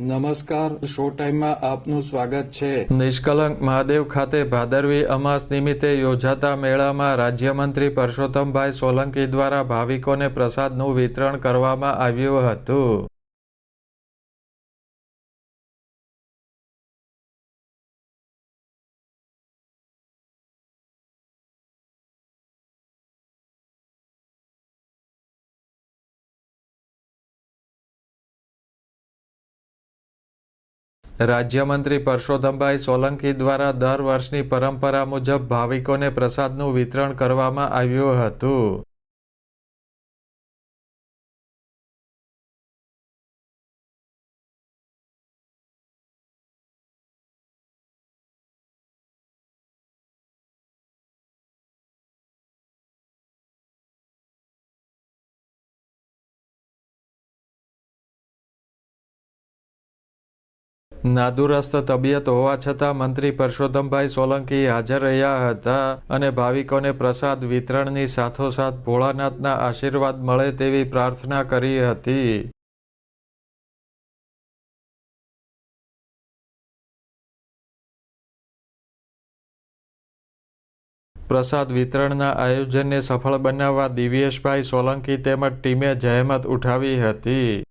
નમસ્કાર શો ટાઈમમાં આપનું સ્વાગત છે. નિષ્કલંક મહાદેવ ખાતે ભાદરવી અમાસ નિમિત્તે યોજાતા મેળામાં રાજ્યમંત્રી પરસોત્તમભાઈ સોલંકી દ્વારા ભાવિકોને પ્રસાદનું વિતરણ કરવામાં આવ્યું હતું. રાજ્યમંત્રી પરસોત્તમભાઈ સોલંકી દ્વારા દર વર્ષની પરંપરા મુજબ ભાવિકોને પ્રસાદનું વિતરણ કરવામાં આવ્યું હતું. નાદુરસ્ત તબિયત હોવા છતાં મંત્રી પરસોત્તમભાઈ સોલંકી હાજર રહ્યા હતા અને ભાવિકોને પ્રસાદ વિતરણની સાથોસાથ ભોળાનાથના આશીર્વાદ મળે તેવી પ્રાર્થના કરી હતી. પ્રસાદ વિતરણના આયોજનને સફળ બનાવવા દિવ્યેશભાઈ સોલંકી તેમજ ટીમે જહેમત ઉઠાવી હતી.